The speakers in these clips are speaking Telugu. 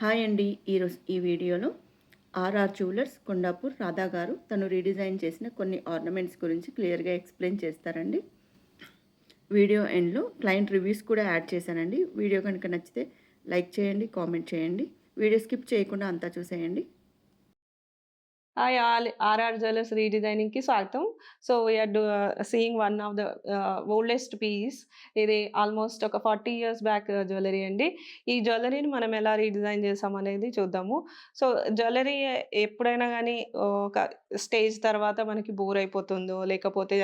హాయ్ అండి. ఈరోజు ఈ వీడియోలో ఆర్ఆర్ జ్యువెలర్స్ కొండాపూర్ రాధా గారు తను రీడిజైన్ చేసిన కొన్ని ఆర్నమెంట్స్ గురించి క్లియర్గా ఎక్స్ప్లెయిన్ చేస్తారండి. వీడియో ఎండ్లో క్లయింట్ రివ్యూస్ కూడా యాడ్ చేశానండి. వీడియో కనుక నచ్చితే లైక్ చేయండి కామెంట్ చేయండి. వీడియో స్కిప్ చేయకుండా అంతా చూసేయండి. హాయ్ ఆల్ ఆర్ఆర్ జ్యువెలర్స్ రీడిజైనింగ్కి స్వాగతం. So we are do seeing one of the oldest piece ఇది ఆల్మోస్ట్ ఒక ఫార్టీ ఇయర్స్ బ్యాక్ జ్యువెలరీ అండి. ఈ జ్యువెలరీని మనం ఎలా రీడిజైన్ చేసాం అనేది చూద్దాము. సో జ్యువెలరీ ఎప్పుడైనా కానీ ఒక స్టేజ్ తర్వాత మనకి బోర్ అయిపోతుందో లేకపోతే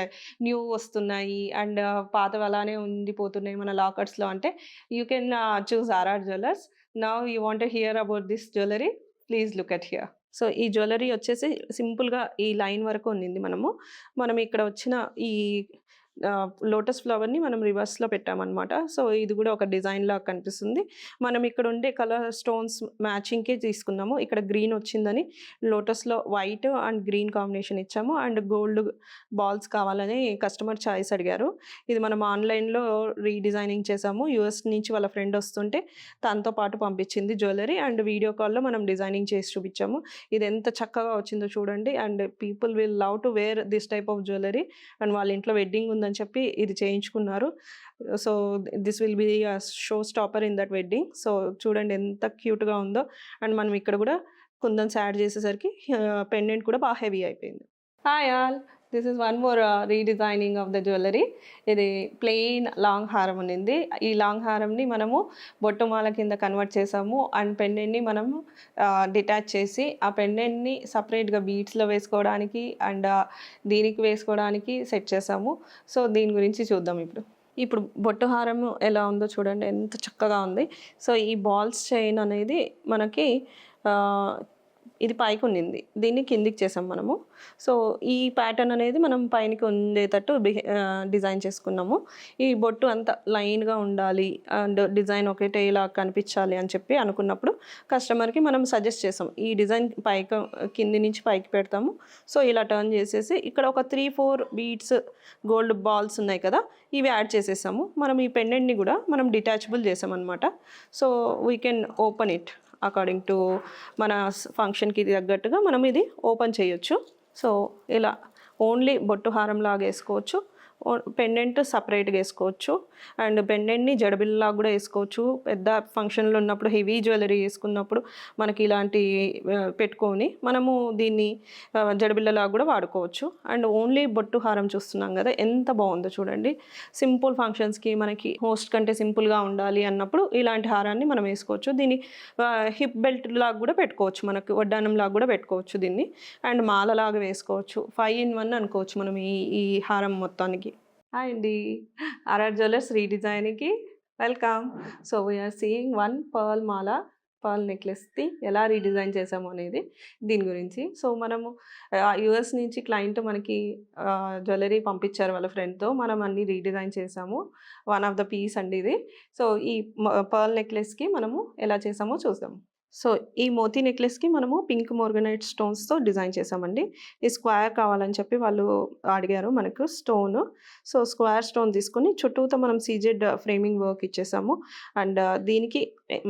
న్యూ వస్తున్నాయి అండ్ uh, పాతవి అలానే ఉండిపోతున్నాయి మన లాకర్స్లో అంటే you can choose RR jewellers. Now you want hear about this jewellery please look at here so ఈ జ్యువెలరీ వచ్చేసి సింపుల్గా ఈ లైన్ వరకు ఉన్నింది మనము. మనం ఇక్కడ వచ్చిన ఈ లోటస్ ఫ్లవర్ని మనం రివర్స్లో పెట్టామన్నమాట. సో ఇది కూడా ఒక డిజైన్ కనిపిస్తుంది. మనం ఇక్కడ ఉండే కలర్ స్టోన్స్ మ్యాచింగ్కే తీసుకున్నాము ఇక్కడ గ్రీన్ వచ్చిందని లోటస్లో వైట్ అండ్ గ్రీన్ కాంబినేషన్ ఇచ్చాము. అండ్ గోల్డ్ బాల్స్ కావాలని కస్టమర్ చాయిస్ అడిగారు. ఇది మనం ఆన్లైన్లో రీడిజైనింగ్ చేసాము. యూఎస్ నుంచి వాళ్ళ ఫ్రెండ్ వస్తుంటే తనతో పాటు పంపించింది జ్యువెలరీ. అండ్ వీడియో కాల్లో మనం డిజైనింగ్ చేసి చూపించాము. ఇది ఎంత చక్కగా వచ్చిందో చూడండి. And people will love to wear this type of jewellery. And వాళ్ళ ఇంట్లో వెడ్డింగ్ ఉంది ఉందని చెప్పి ఇది చేయించుకున్నారు. So this will be show stopper in that wedding. So చూడండి ఎంత క్యూట్గా ఉందో. అండ్ మనం ఇక్కడ కూడా కుందన్స్ యాడ్ చేసేసరికి పెండెంట్ కూడా బాగా హెవీ అయిపోయింది. Hi all. This is one more redesigning of the jewellery ఇది ప్లెయిన్ లాంగ్ హారం ఉన్నింది ఈ లాంగ్ హారంని మనము బొట్టుమాల కింద కన్వర్ట్ చేసాము. అండ్ పెండెంట్ని మనము uh, డిటాచ్ చేసి ఆ పెండెంట్ని సపరేట్గా బీట్స్లో వేసుకోవడానికి అండ్ uh, దీనికి వేసుకోవడానికి సెట్ చేసాము. సో దీని గురించి చూద్దాం ఇప్పుడు. ఇప్పుడు బొట్టు హారం ఎలా ఉందో చూడండి. ఎంత చక్కగా ఉంది. సో ఈ బాల్స్ చైన్ అనేది మనకి uh, ఇది పైకి ఉండింది. దీన్ని కిందికి చేసాం మనము. సో ఈ ప్యాటర్న్ అనేది మనం పైనకి ఉండేటట్టు డిజైన్ చేసుకున్నాము. ఈ బొట్టు అంత లైన్గా ఉండాలి అండ్ డిజైన్ ఒకటే ఇలా కనిపించాలి అని చెప్పి అనుకున్నప్పుడు కస్టమర్కి మనం సజెస్ట్ చేసాం. ఈ డిజైన్ పైకి కింది నుంచి పైకి పెడతాము. సో ఇలా టర్న్ చేసేసి ఇక్కడ ఒక three four beads gold balls ఉన్నాయి కదా ఇవి యాడ్ చేసేసాము. మనం ఈ పెండెంట్ని కూడా మనం డిటాచబుల్ చేసామన్నమాట. So we can open it according to మన ఫంక్షన్కి తగ్గట్టుగా మనం ఇది ఓపెన్ చేయొచ్చు. సో ఇలా ఓన్లీ బొట్టు హారం లాగా వేసుకోవచ్చు పెండెంట్ సపరేట్గా వేసుకోవచ్చు. అండ్ పెండెంట్ని జడబిల్లాగా కూడా వేసుకోవచ్చు. పెద్ద ఫంక్షన్లు ఉన్నప్పుడు హెవీ జ్యువెలరీ వేసుకున్నప్పుడు మనకి ఇలాంటి పెట్టుకొని మనము దీన్ని జడబిల్లలాగా కూడా వాడుకోవచ్చు. అండ్ ఓన్లీ బొట్టు హారం చూస్తున్నాం కదా ఎంత బాగుందో చూడండి. సింపుల్ ఫంక్షన్స్కి మనకి హోస్ట్ కంటే సింపుల్గా ఉండాలి అన్నప్పుడు ఇలాంటి హారాన్ని మనం వేసుకోవచ్చు. దీన్ని హిప్ బెల్ట్ లాగా కూడా పెట్టుకోవచ్చు మనకి వడ్డానం లాగా కూడా పెట్టుకోవచ్చు దీన్ని. అండ్ మాలలాగా వేసుకోవచ్చు. ఫైవ్ ఇన్ వన్ అనుకోవచ్చు మనం ఈ ఈ హారం మొత్తానికి. హాయ్ అండి. RR jewellers రీడిజైన్కి welcome. So we are seeing one pearl Mala pearl నెక్లెస్ది ఎలా రీడిజైన్ చేసాము అనేది దీని గురించి. సో మనము యుఎస్ నుంచి క్లయింట్ మనకి జ్యువెలరీ పంపించారు వాళ్ళ ఫ్రెండ్తో. మనం అన్ని రీడిజైన్ చేసాము. వన్ ఆఫ్ ద పీస్ అండి ఇది. సో ఈ పర్ల్ నెక్లెస్కి మనము ఎలా చేసామో చూద్దాము సో ఈ మోతీ నెక్లెస్కి మనము పింక్ మోర్గనైట్ స్టోన్స్తో డిజైన్ చేసామండి ఈ స్క్వేర్ కావాలని చెప్పి వాళ్ళు అడిగారు మనకు స్టోన్. సో స్క్వేర్ స్టోన్ తీసుకొని చుట్టూతో మనం సీజెడ్ ఫ్రేమింగ్ వర్క్ ఇచ్చేసాము. అండ్ దీనికి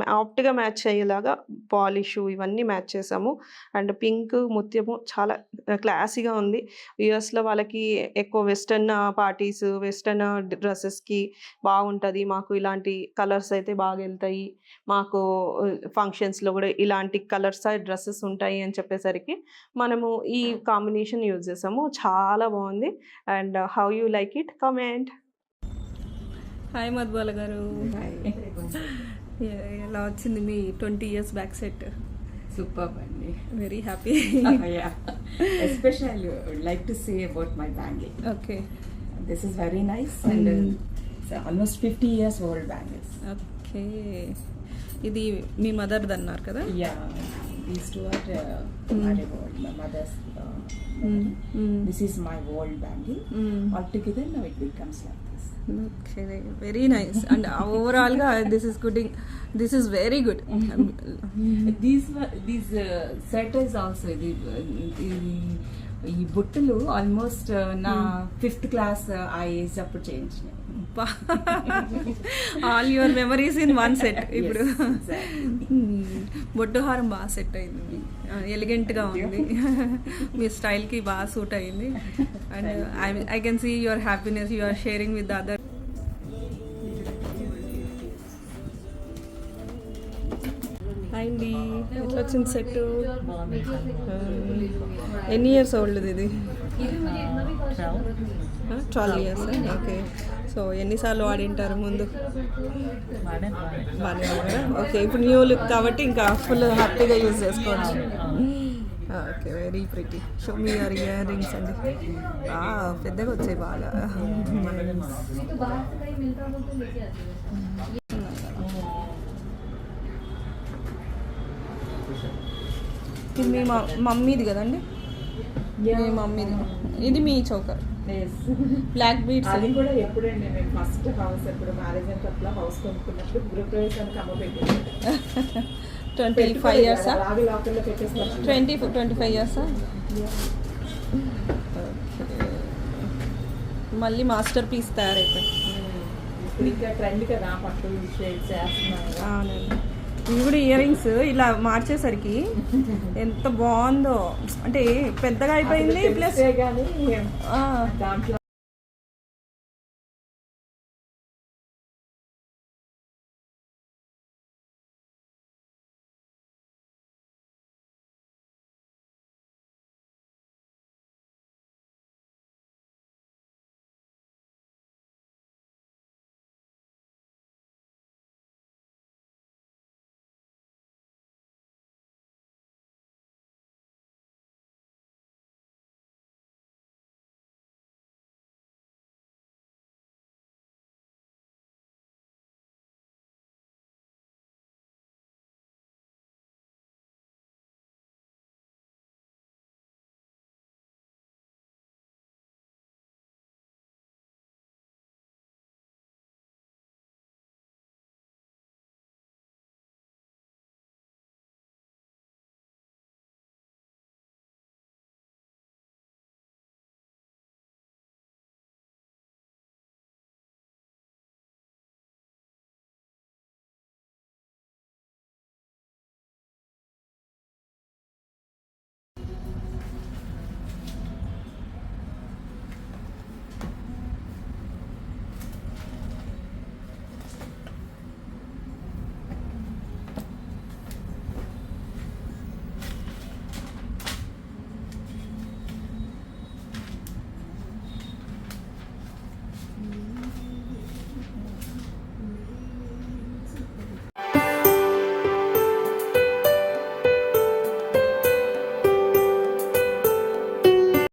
ఆప్ట్గా మ్యాచ్ అయ్యేలాగా పాలిష్ ఇవన్నీ మ్యాచ్ చేసాము. అండ్ పింక్ ముత్యము చాలా క్లాసీగా ఉంది. యుఎస్లో వాళ్ళకి ఎక్కువ వెస్టర్న్ పార్టీస్ వెస్టర్న్ డ్రెస్సెస్కి బాగుంటుంది. మాకు ఇలాంటి కలర్స్ అయితే బాగా వెళ్తాయి. మాకు ఫంక్షన్స్లో కూడా ఇలాంటి కలర్స్ డ్రెస్సెస్ ఉంటాయి అని చెప్పేసరికి మనము ఈ కాంబినేషన్ యూజ్ చేసాము. చాలా బాగుంది. And how you like it? Comment. Hi Madhubala garu. ఎలా వచ్చింది మీ twenty years back set Superb, Andy. Very happy Oh, would like to say about my bangle. Okay very nice and uh, it's almost 50 years old bangles. Okay ఇది మీ motherది అన్నారు కదా Yeah, these two are uh, Mm. my old, my mother's. Uh, memory. This is my old okay very nice. And overall this is good. This is very good. These these uh, set is also the, uh, the ఈ బుట్టలు ఆల్మోస్ట్ నా ఫిఫ్త్ క్లాస్ ఆ ఏజ్ అప్పుడు చేయించినాయి all your memories in one set ఇప్పుడు. exactly. మ్మ్. బొట్టు హారం బాగా సెట్ అయింది. ఎలిగెంట్గా ఉంది. మీ స్టైల్కి బాగా సూట్ అయింది. And I I can see your happiness you are sharing with other వచ్చింది సెట్ ఎన్ని ఇయర్స్ ఓల్డ్ ఇది? Twelve years okay. సో ఎన్నిసార్లు వాడింటారు ముందు? బాగానే ఓకే ఇప్పుడు న్యూ లుక్ కాబట్టి ఇంకా ఫుల్ హ్యాపీగా యూజ్ చేసుకోవచ్చు. Okay very pretty. Show me your earrings అండి పెద్దగా వచ్చాయి బాగా. ఇది మీ మమ్మీది కదండి? మీ మమ్మీది. ఇది మీ చౌకర్. బ్లాక్ బీడ్స్ అది కూడా ఎప్పుడండి మేము ఫస్ట్ హౌస్ ఎప్పుడు మ్యారేజ్ అయిన హౌస్ కొనుక్కున్నప్పుడు గృహప్రవేశానికి అమ్మ పెట్టింది. ట్వంటీ ఫైవ్ ఇయర్సా ట్వంటీ ట్వంటీ ఫైవ్ ఇయర్సా మళ్ళీ మాస్టర్ పీస్ తయారైపోయి ఇప్పుడు ఇంకా ట్రెండ్ కదా పట్టు షేడ్స్ వేస్తున్నారు అవునండి. ఇవి కూడా ఇయర్ రింగ్స్ ఇలా మార్చేసరికి ఎంత బాగుందో. అంటే పెద్దగా అయిపోయింది ప్లస్ దాంట్లో